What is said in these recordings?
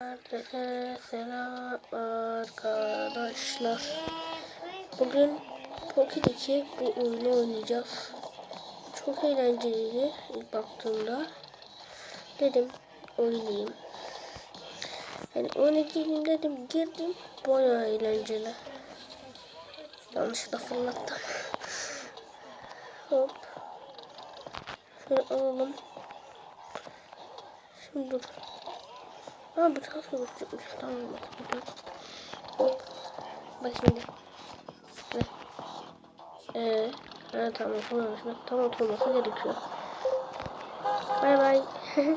Herkese selam arkadaşlar. Bugün Pocket 2 bu oyunu oynayacağız. Çok eğlenceliydi ilk baktığımda. Dedim oynayayım. Yani oynayayım dedim girdim. Bayağı eğlenceli. Yanlışlıkla fırlattım. Hop. Şöyle alalım. Şimdi dur. Ha bu tarafı bakacakmış. Tamam bakacağım. Hop. Bak şimdi. Ve. Ee, evet tamam oturmamış. Bak tam oturması gerekiyor. Bay bay.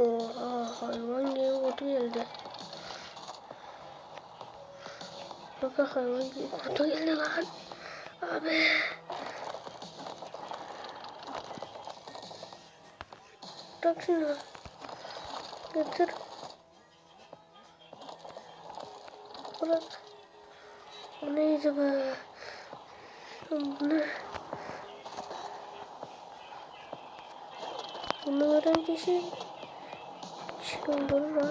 Oha hayvan gibi kutu geldi. Bakın hayvan gibi kutu geldi lan. Abi. Bırak şunu. Getir. Bırak. Bu neydi be? Bu ne? Bunu veren kişi çıldırır ha.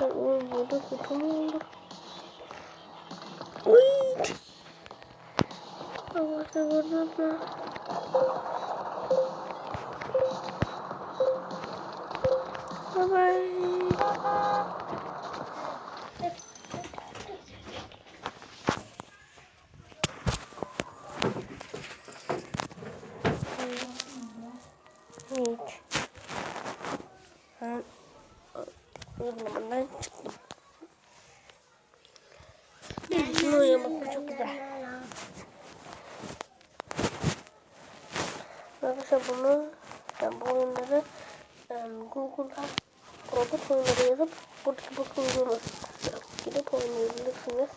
Ben oğlum burada kutu mu olur? Uy! Allah da vurdurma. Bye bye. Hiç. Ben uygulamadan çıktım. Bunu oynamak bu çok güzel. Arkadaşlar bunu ben bu oyunları um, Google'a robot oyunları yazıp buradaki bot uygulamasına gidip oynayabilirsiniz.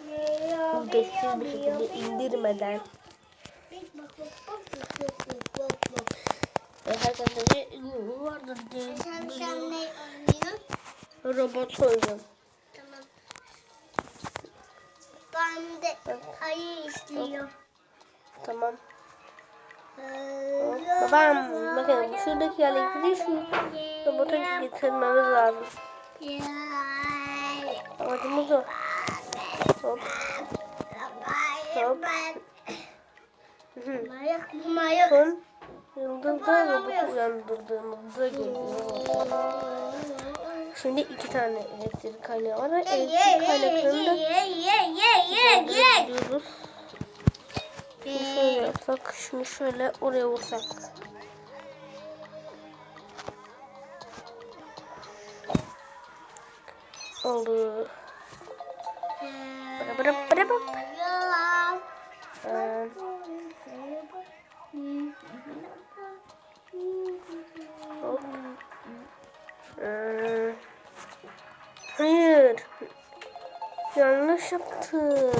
Ücretsiz bir şekilde indirmeden. Herkese de vardır diye Sen şu an biliyorum. ne oynuyorsun? Robot oyunu. Tamam. Ben de ayı izliyorum. Tamam. Babam bakın şuradaki elektriği şu robota getirmemiz lazım. Amacımız o. Hop. Hop. Son yıldızda robotu uyandırdığımızda geliyor. Şimdi iki tane elektrik kaynağı var elektrik kaynaklarını da götürüyoruz. Şunu şöyle yapsak, şunu şöyle oraya vursak. Oldu. Bıra bıra bıra bıra. Ee, hop. Ee, hayır. Yanlış yaptım.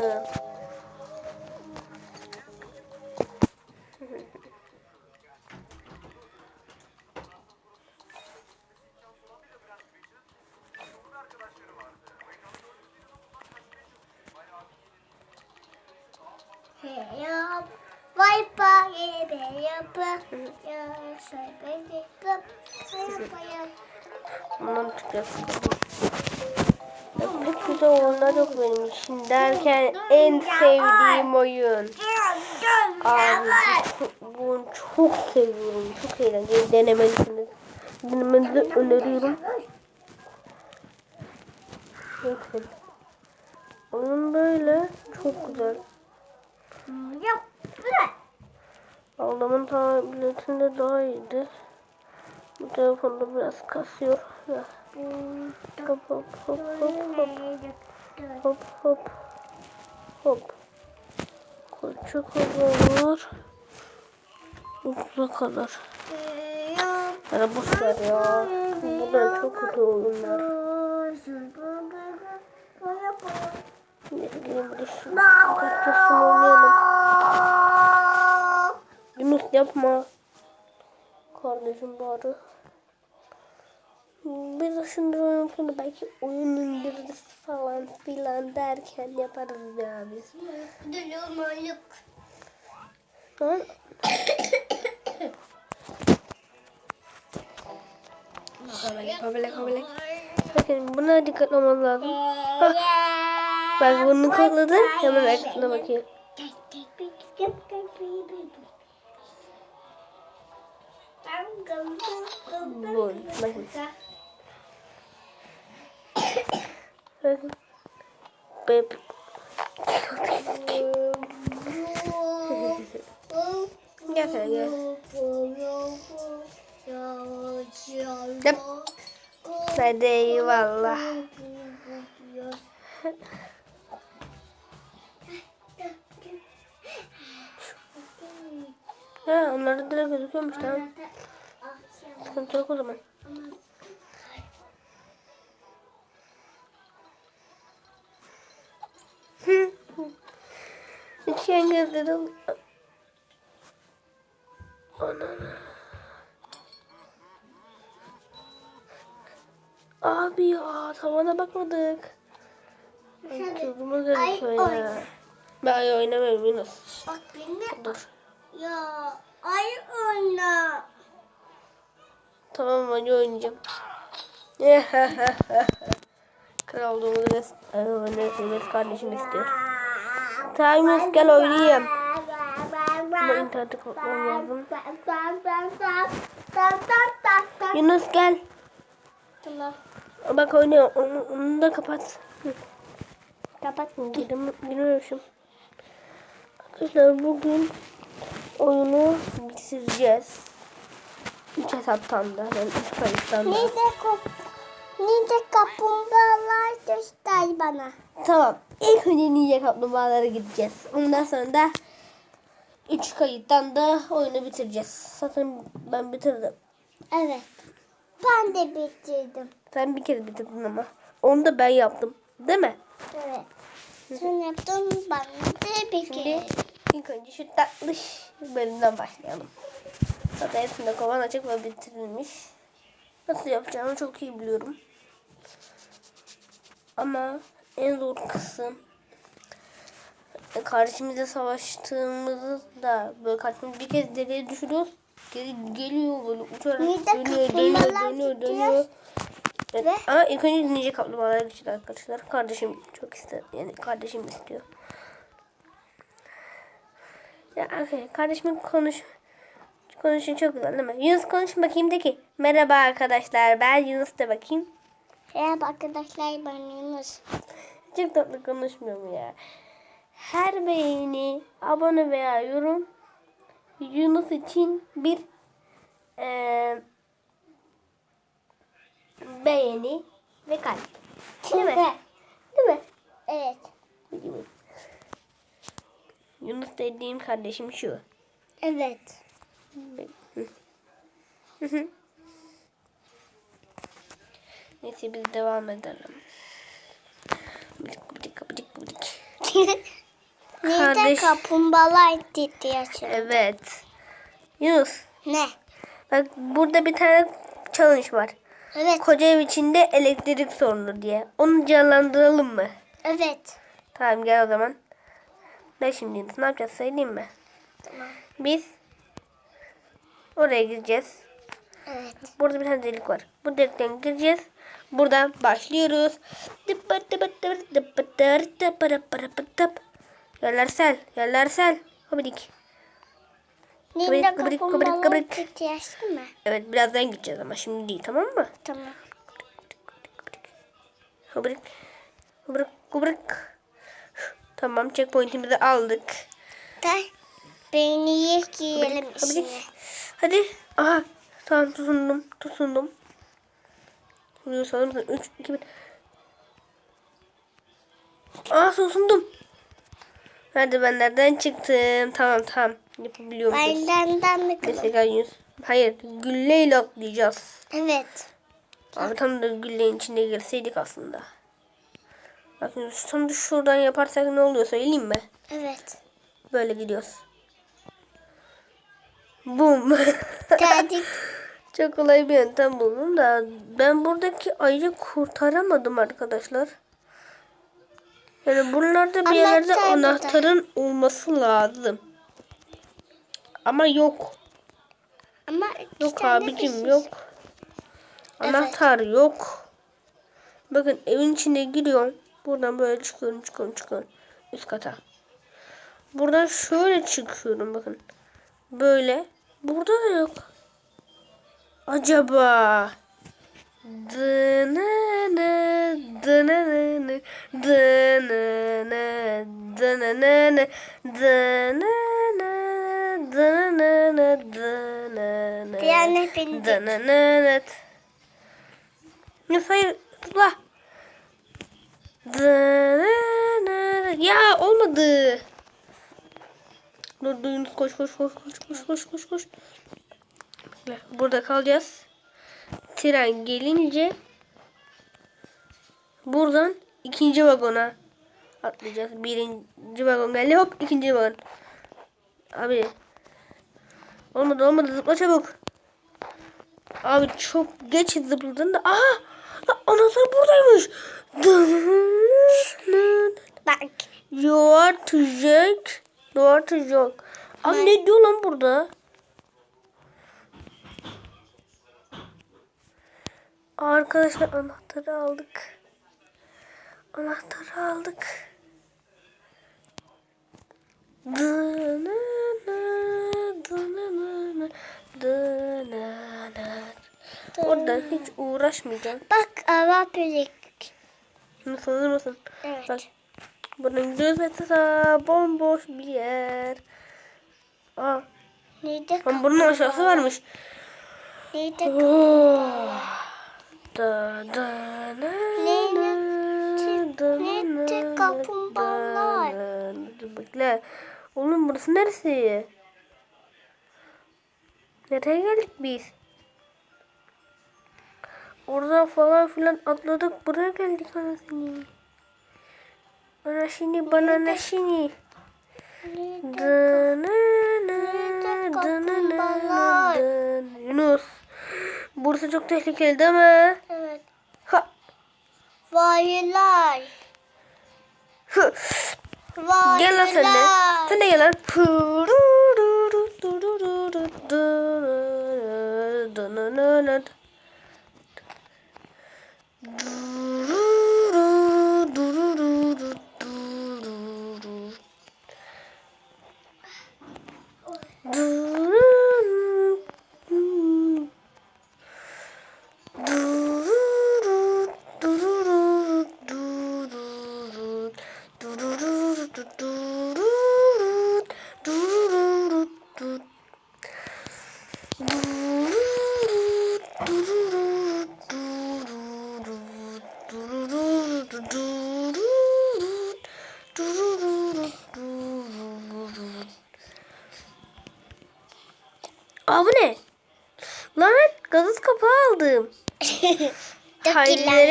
Bundan çıkacağız. Oyunlar yok benim için derken en sevdiğim oyun. Abi bu, bu oyunu çok seviyorum. Çok eğlenceli. Denemelisiniz. Denemenizi öneriyorum. Bakın. Oyun böyle. Çok güzel. Yap. Aldığımın tabletinde daha iyiydi. Bu telefonda biraz kasıyor. Hop hop hop hop hop. Hop hop. Hop. Küçük olur. Uza kadar. Ya boş ver ya. Bunlar çok kötü oyunlar. Ne bileyim şu. Kaçtasın oynayalım. Yunus yapma. Kardeşim bari. Biz şunları oynayalım belki oyun indiririz falan filan derken yaparız ya biz. Kabele kabele. Bakın buna dikkatli olmamız lazım. Bak, bak bunu kokladı. Hemen arkasına bakayım. Bu. Bakın. Bep. Gel sen gel. Yap. Hadi eyvallah. Ha onlarda direkt gözüküyormuş tamam. Sıkıntı yok o zaman. Gözleri oluyor. Anana. Abi ya tavana bakmadık. Ay, Ay, gözüküyor ya. Ben ay oynamıyorum Yunus. Bak beni Dur. ya ay oyna. Tamam hadi oynayacağım. Kral res resmimiz kardeşim istiyor. Yunus gel oynayayım. Ama internete kapatmam lazım. Yunus gel. Tamam. Bak oynuyor. Onu, onu da kapat. Kapat. Gidim, giriyormuşum. Arkadaşlar bugün oyunu bitireceğiz. İlk hesaptan da. Yani ilk kayıttan da. Nice kop Nice kaplumbağalar göster bana. Tamam. İlk önce Ninja Kaplumbağalara gideceğiz. Ondan sonra da 3 kayıttan da oyunu bitireceğiz. Zaten ben bitirdim. Evet. Ben de bitirdim. Sen bir kere bitirdin ama. Onu da ben yaptım. Değil mi? Evet. Sen yaptın ben de bir kere. ilk önce şu tatlış bölümden başlayalım. Zaten hepsinde kovan açık ve bitirilmiş. Nasıl yapacağımı çok iyi biliyorum. Ama en zor kısım kardeşimizle savaştığımızı da böyle kardeşimiz bir kez deliğe düşürüyoruz. Geri geliyor böyle uçarak Bir de dönüyor, dönüyor, kaplumbağalar dönüyor, dönüyor. Evet, Ve- Ama ilk önce dinleyecek kaplumbağalara gideceğiz arkadaşlar. Kardeşim çok ister. Yani kardeşim istiyor. Ya okay, kardeşimin konuş konuşun çok güzel değil mi? Yunus konuş bakayım de ki merhaba arkadaşlar ben Yunus de bakayım. Merhaba arkadaşlar ben Yunus. Çok tatlı konuşmuyor mu ya? Her beğeni, abone veya yorum Yunus için bir eee, beğeni ve kalp. Değil mi? Değil mi? Evet. Yunus dediğim kardeşim şu. Evet. Hı hı. Neyse biz devam edelim. Bıdık bıdık bıdık bıdık. Kardeş- kaplumbağalar titriyor. Evet. Yunus Ne? bak burada bir tane challenge var. Evet. Koca ev içinde elektrik sorunu diye. Onu canlandıralım mı? Evet. Tamam gel o zaman. Ben şimdi ne yapacağız söyleyeyim mi? Tamam. Biz oraya gideceğiz. Evet. Burada bir tane delik var. Bu delikten gireceğiz. Buradan başlıyoruz. Yerler sel. Yerler sel. Hobidik. Nice Kıbrık, kıbrık, kıbrık, kıbrık. mi? Evet birazdan gideceğiz ama şimdi değil tamam mı? Tamam. Hobidik. Kıbrık kıbrık. Tamam checkpointimizi aldık. Da beni giyelim Hobidik. içine. Hadi. Aha. Tamam tutundum. Tutundum. Bunu sanır mısın? 3, 2, 1. Aa susundum. Merdivenlerden çıktım. Tamam tamam. Yapabiliyormuşuz. Benden de gel Yunus. Hayır. Gülleyle atlayacağız. Evet. Abi tam da gülleğin içine girseydik aslında. Bak Yunus tam da şuradan yaparsak ne oluyor söyleyeyim mi? Evet. Böyle gidiyoruz. Bum. Geldik. Çok kolay bir yöntem buldum da ben buradaki ayıyı kurtaramadım arkadaşlar. Yani buralarda bir yerlerde Anahtar burada. anahtarın olması lazım. Ama yok. Ama Yok abicim yok. Anahtar yok. Bakın evin içine giriyorum. Buradan böyle çıkıyorum çıkıyorum çıkıyorum. Üst kata. Buradan şöyle çıkıyorum bakın. Böyle. Burada da yok. Acaba Dınını, dınını, dınını, dınını, dınını, dınını, dınını, Diğerine bindik. dınını. Hayır zıpla. Dınını. Ya olmadı. Dur Yunus koş koş koş koş koş koş koş koş. Burada kalacağız. Tren gelince buradan ikinci vagona atlayacağız. Birinci vagon geldi hop ikinci vagon. Abi olmadı olmadı zıpla çabuk. Abi çok geç zıpladın da aha anahtar buradaymış. Bak. You are to joke. You are to joke. Abi ne diyor lan burada? Arkadaşlar anahtarı aldık. Anahtarı aldık. Oradan hiç uğraşmayacağım. Bak araba büyük. Nasıl hazır mısın? Evet. Bak. Bunun göz metasa bomboş bir yer. Aa, lan bunun aşağısı varmış. Nerede Oh. Da da na na, kaplumbağalar? bekle. Oğlum burası neresi? Nereye geldik biz? Oradan falan filan atladık. Buraya geldik anasını. Anasını bana anasını. Nerede? Dınını, dınını, kaplumbağalar? dın. Yunus. Burası çok tehlikeli değil mi? Evet. Ha. Vaylar. Hı. Vaylar. Gel lan sen de. Sen de gel lan.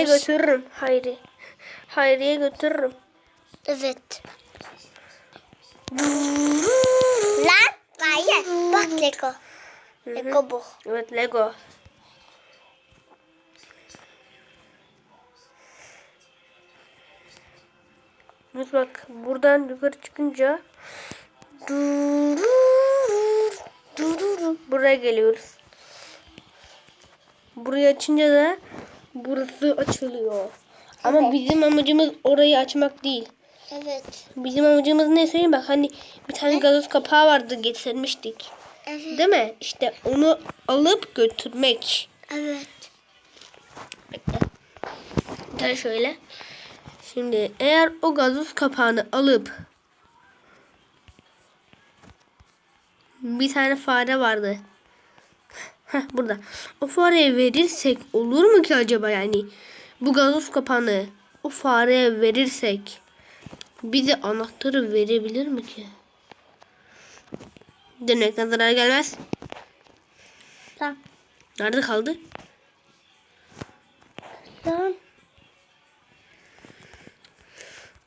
Dökülenmiş. götürürüm. Hayri. Hayri'ye götürürüm. Evet. Lan hayır. Bak Lego. Lego bu. Evet Lego. Evet bak buradan yukarı çıkınca buraya geliyoruz. Burayı açınca da burası açılıyor. Ama bizim amacımız orayı açmak değil. Evet. Bizim amacımız ne söyleyeyim bak hani bir tane gazoz kapağı vardı getirmiştik. Evet. Değil mi? İşte onu alıp götürmek. Evet. Bir tane şöyle. Şimdi eğer o gazoz kapağını alıp bir tane fare vardı. Heh, burada. O fareye verirsek olur mu ki acaba yani? Bu gazoz kapağını o fareye verirsek bize anahtarı verebilir mi ki? Denemekten zarar gelmez. Tamam. Nerede kaldı? Tamam.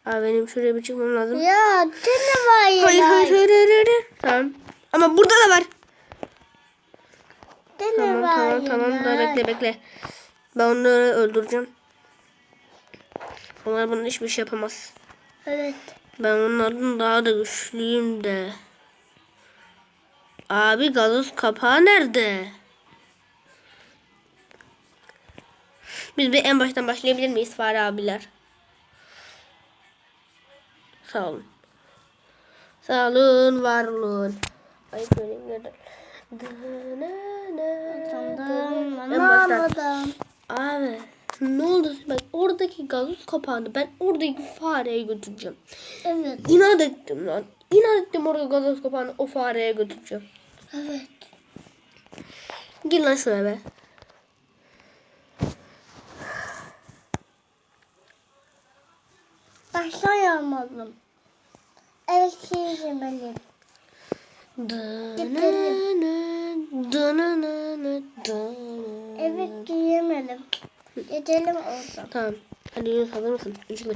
Aa, benim şuraya bir çıkmam lazım. Ya dene var ya. Hayır hayır hayır hayır. hayır. Tamam. Ama burada da var. Dene Tamam var tamam tamam da bekle bekle. Ben onları öldüreceğim. Onlar bana hiçbir şey yapamaz. Evet. Ben onlardan daha da güçlüyüm de. Abi gazoz kapağı nerede? Biz bir en baştan başlayabilir miyiz Fare abiler? Sağ olun. Sağ olun, var olun. Ay göreyim nerede? Anlamadım. Abi ne oldu? Bak oradaki gazoz kapağını ben oradaki fareye götüreceğim. Evet. İnat ettim lan. İnat ettim orada gazoz kapağını o fareye götüreceğim. Evet. Gir lan şuraya be. Başlayamadım. Evet şimdi benim. Evet giyemedim. Gidelim oradan. Tamam. Hadi Yunus hazır mısın? Üç, iki, bir.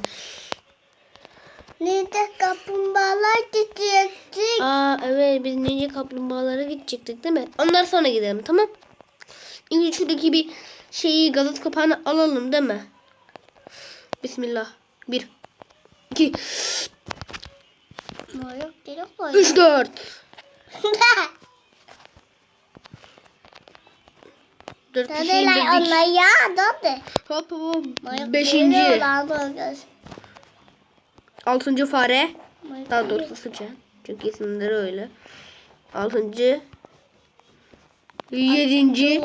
Nerede kaplumbağalar gidecektik? Aa evet biz ninja kaplumbağalara gidecektik değil mi? Onlar sonra gidelim tamam. İlk şuradaki bir şeyi gazoz kapağını alalım değil mi? Bismillah. Bir. iki, Yok gerek var. Üç dört. Dört kişi indirdik. onlar ya? Döndü. Hop hop Beşinci. Altıncı fare. Daha doğrusu sıçan. Çünkü isimleri öyle. Altıncı. Yedinci. Şey.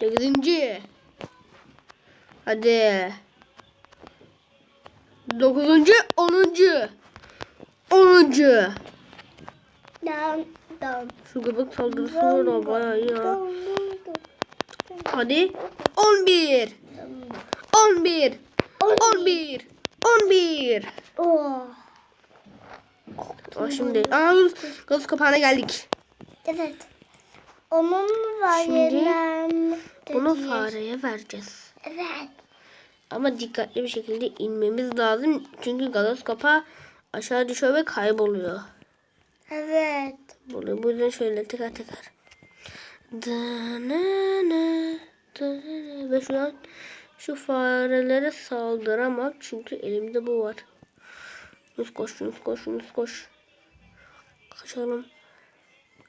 Sekizinci. Hadi. Dokuzuncu. Onuncu. Onuncu. down down. Şu göbek saldırısı var da bayağı iyi ha. Hadi. On bir. On bir. On bir. On bir. Oh. Aa, şimdi. Aa. Gaz kapağına geldik. Evet. Onun var Şimdi. Bunu fareye vereceğiz. Evet. Ama dikkatli bir şekilde inmemiz lazım. Çünkü gazoz kapağı aşağı düşüyor ve kayboluyor. Evet. Bunu bu yüzden şöyle tekrar tekrar. Ve şu an şu farelere saldıramam çünkü elimde bu var. Yunus koş, Yunus koş, Yunus koş. Kaçalım.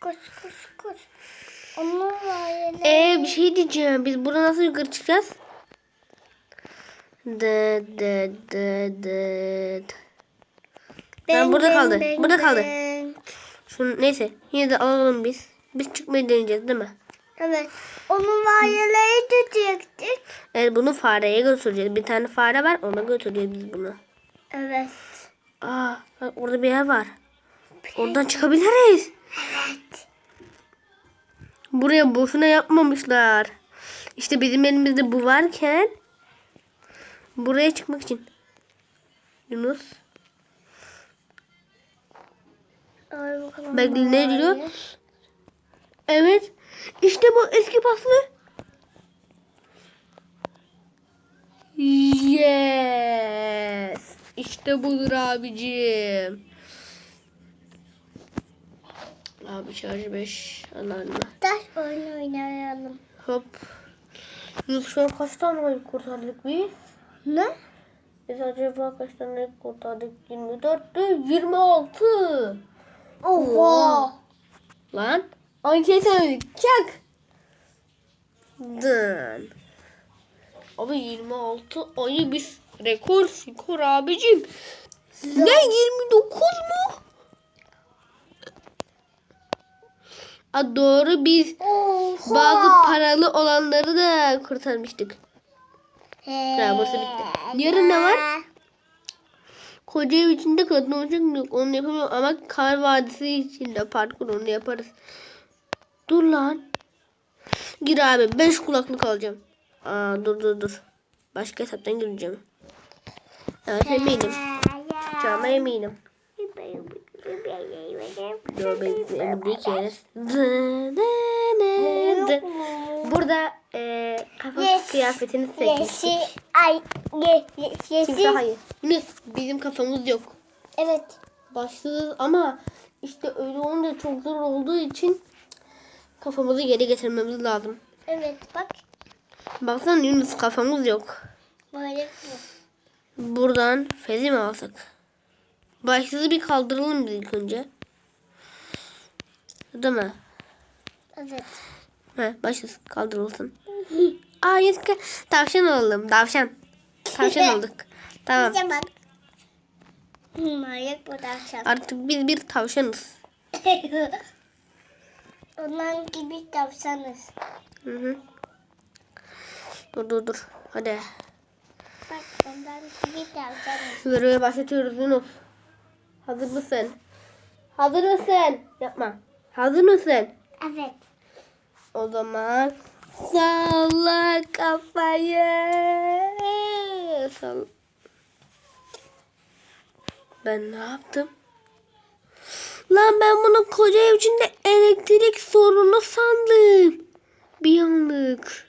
Koş koş koş. Var yerler. Ee bir şey diyeceğim. Biz buradan nasıl yukarı çıkacağız? De de de de. Ben burada kaldı. Burada kaldı. Şunu neyse yine de alalım biz. Biz çıkmayı deneyeceğiz değil mi? Evet. Onun yerleri tutacaktık. Evet bunu fareye götüreceğiz. Bir tane fare var ona götüreceğiz biz bunu. Evet. Aa bak orada bir yer var. Oradan çıkabiliriz. Evet. Buraya boşuna yapmamışlar. İşte bizim elimizde bu varken buraya çıkmak için. Yunus. Bekle ne diyor? Evet. İşte bu eski paslı. Yes. İşte budur abicim. Abi şarjı 5 alarmı. Taş oyunu oynayalım. Hop. An kaç tane kurtardık biz? Ne? Biz acaba kaç tane kurtardık? 24 değil 26. Oha. Lan. Aynı şey söyledik. Çak. Dın. Abi 26 ayı biz rekor skor abicim. Ne 29 mu? A doğru biz Oha. bazı paralı olanları da kurtarmıştık. Ha, burası bitti. Yarın ne var? Koca ev içinde kadın olacak yok. Onu yapamıyorum ama kar vadisi içinde parkur onu yaparız. Dur lan. Gir abi. 5 kulaklık alacağım. Aa dur dur dur. Başka hesaptan gireceğim. Evet eminim. Çağma eminim. Bekle. Bir kere. Burada e, kafa Yes. kıyafetini Yeşil. seçmiştik. Ay. Ye, ye, Kimse yeşil. hayır. Bizim kafamız yok. Evet. Başsız ama işte öyle olunca çok zor olduğu için kafamızı geri getirmemiz lazım. Evet bak. Baksana Yunus kafamız yok. Böyle bu. Buradan fezi mi alsak? Başsızı bir kaldıralım ilk önce. Değil mi? Evet. He, başsız kaldırılsın. Aa yes, tavşan alalım. Tavşan. Tavşan aldık. Tamam. Bize bak. Manyak bu tavşan. Artık biz bir tavşanız. Ondan gibi tavşanız. Hı hı. Dur dur dur. Hadi. Bak ondan gibi tavşanız. Göreve başlatıyoruz Yunus. Hazır mısın? Hazır mısın? Yapma. Hazır mısın? Evet. O zaman salla kafayı. Sal. Ben ne yaptım? Lan ben bunu koca ev içinde elektrik sorunu sandım. Bir anlık.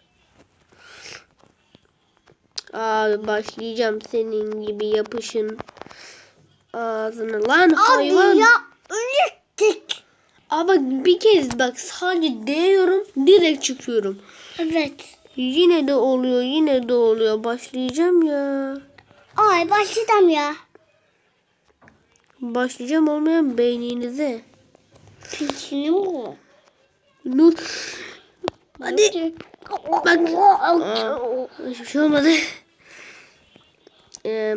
Abi başlayacağım senin gibi yapışın ağzına. Lan hayvan. Ürettik. Aa bak bir kez bak sadece değiyorum direkt çıkıyorum. Evet. Yine de oluyor yine de oluyor. Başlayacağım ya. Ay başladım ya. Başlayacağım olmayan beyninize. Piçini bu. Nur. Hadi. Bak. Hiçbir şey olmadı. Ee,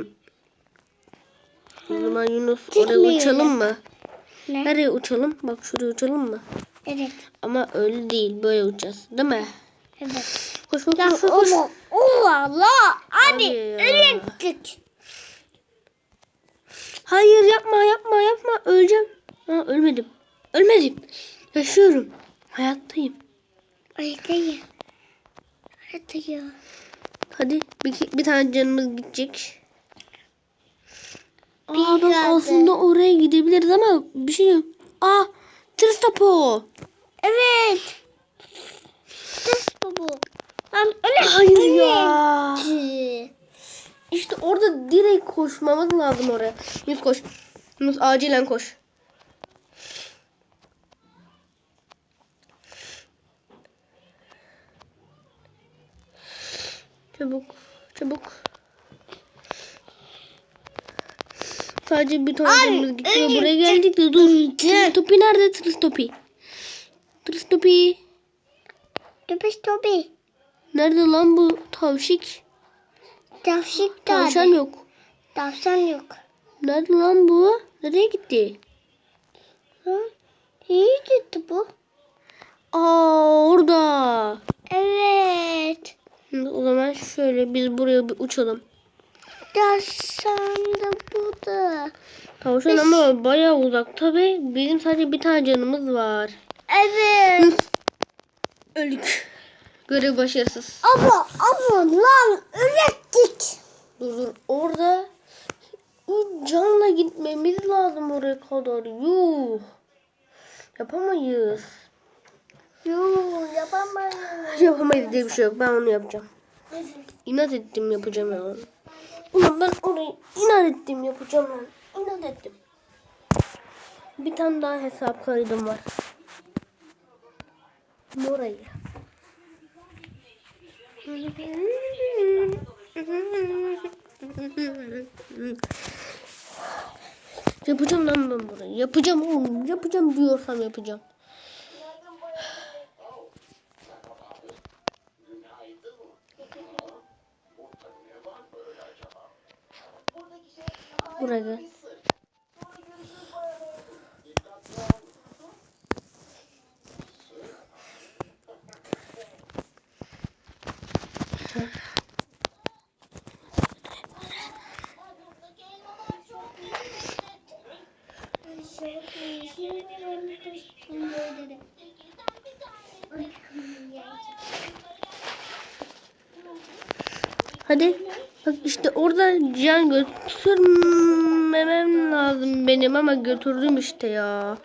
o zaman Yunus oraya Çıkmıyor. uçalım mı? Ne? Nereye uçalım? Bak şuraya uçalım mı? Evet. Ama öyle değil böyle uçacağız değil mi? Evet. Koş koş koş koş. Allah Allah. Ya. ürettik. Hayır yapma yapma yapma öleceğim. Ha, ölmedim. Ölmedim. Yaşıyorum. Hayattayım. Ay dayı. Ay dayı. Hadi bir, bir tane canımız gidecek. Kaldı. aslında oraya gidebiliriz ama bir şey yok. Aa tırс topu. Evet. Tıs bu. Ben öyle Hayır ya. İşte orada direkt koşmamız lazım oraya. Yunus koş. Yunus acilen koş. Çabuk. Çabuk. Sadece bir tane canımız önce Buraya geldik de dur. Tırıs topi nerede tırıs topi? Tırıs topi. Tıpış topi. Nerede lan bu tavşik? Tavşik Tavşan tadı. yok. Tavşan yok. Nerede lan bu? Nereye gitti? Hı? İyi gitti bu. Aa orada. Evet. O zaman şöyle biz buraya bir uçalım. Tavşan Tavşan ama bayağı uzak tabi. Bizim sadece bir tane canımız var. Evet. Öldük. Görev başarısız. Ama ama lan ürettik. Dur dur. Orada canla gitmemiz lazım oraya kadar. Yuh. Yapamayız. Yoo yapamayız. Yapamayız diye bir şey yok. Ben onu yapacağım. İnat ettim yapacağım onu. Ulan ben orayı inat ettim yapacağım ben. İnat ettim. Bir tane daha hesap kaydım var. Morayı. Yapacağım lan ben burayı. Yapacağım oğlum. Yapacağım diyorsam yapacağım. Buraya. Hadi. Bak işte orada can götürmemem lazım benim ama götürdüm işte ya.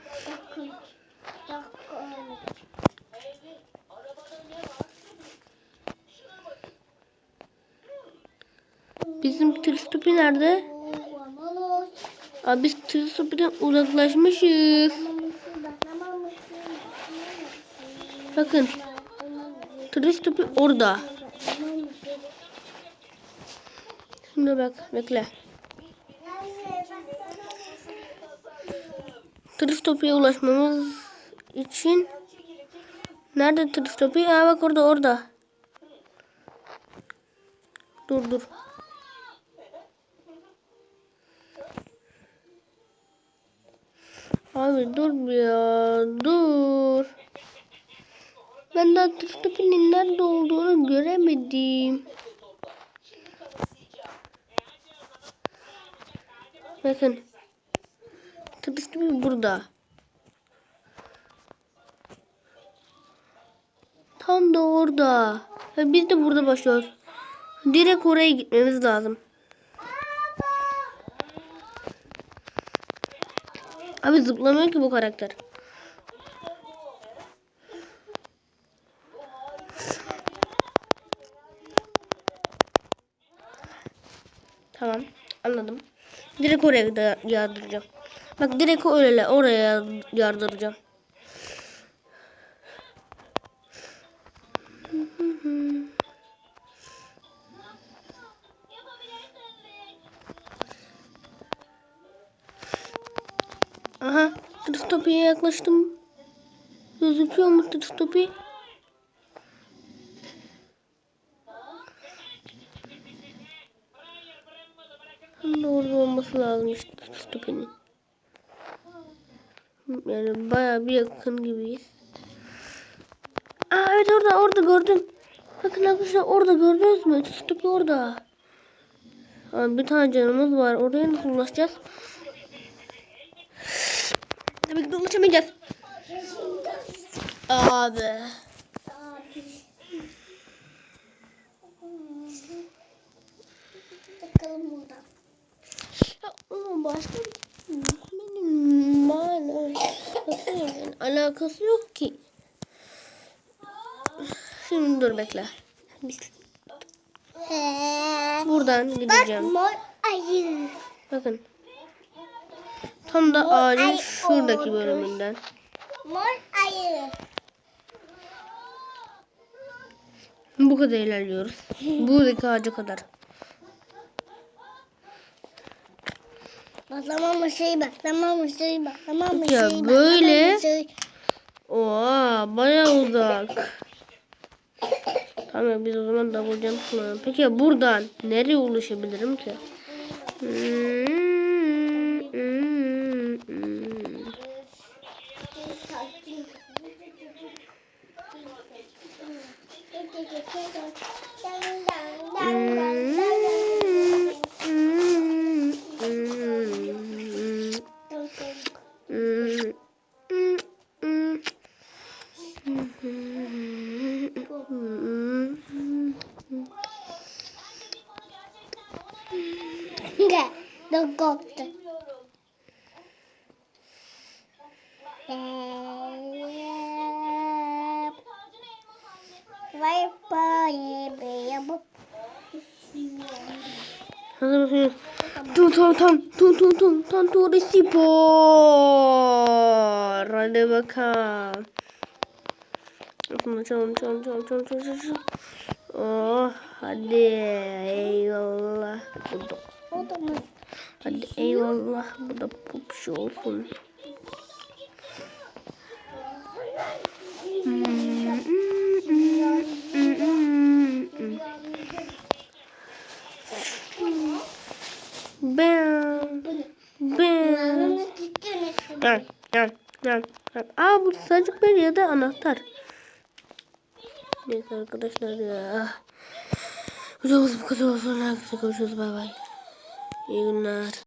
Bizim tırstüpü nerede? Abi biz teleskopiden uzaklaşmışız. Bakın. Teleskopi orada. Şimdi bak bekle. Teleskopiye ulaşmamız için Nerede teleskopi? Aa bak orada orada. Dur dur. Abi dur ya dur. Ben daha teleskopinin nerede olduğunu göremedim. Bakın. Teleskopi burada. Tam da orada. Biz de burada başlıyoruz. Direkt oraya gitmemiz lazım. Abi zıplamıyor ki bu karakter. Tamam anladım. Direkt oraya da yardıracağım. Bak direkt öyle oraya yardıracağım. Aha tristopiye yaklaştım. Gözüküyor mu tristopi? Orada olması lazım işte tristopinin. Yani bayağı bir yakın gibiyiz. Aa evet orada orada gördüm. Bakın arkadaşlar orada gördünüz mü? Tristopi orada. Abi bir tane canımız var. Oraya nasıl ulaşacağız? Tabii ki de ulaşamayacağız. Abi. Bakalım buradan. Ama başka benim yani alakası yok ki. Şimdi dur bekle. Buradan Bak gideceğim. mor ayı. Bakın. Tam da ağacın şuradaki bölümünden. Mor ayı. Bu kadar ilerliyoruz. Buradaki ağaca kadar. Baklamamışı, baklamamışı, baklamamışı. Ya böyle- Oha bayağı uzak. Tamam biz o zaman double jump kullanalım. Peki buradan nereye ulaşabilirim ki? Hmm, hmm. Hmm, hmm, hmm, hmm, hmm. Gel, dur koptu. Tum tum tum tum spor. Hadi bakalım. Çalın çalın çalın çalın çalın çalın çalın. Oh hadi eyvallah. Bu da, hadi eyvallah. Bu da popşu olsun. Ben. Ben. Gel gel. gel. Aa bu sadece bir ya da anahtar. Neyse arkadaşlar ya. Videomuz bu kadar olsun. Herkese görüşürüz. Bay bay. İyi günler.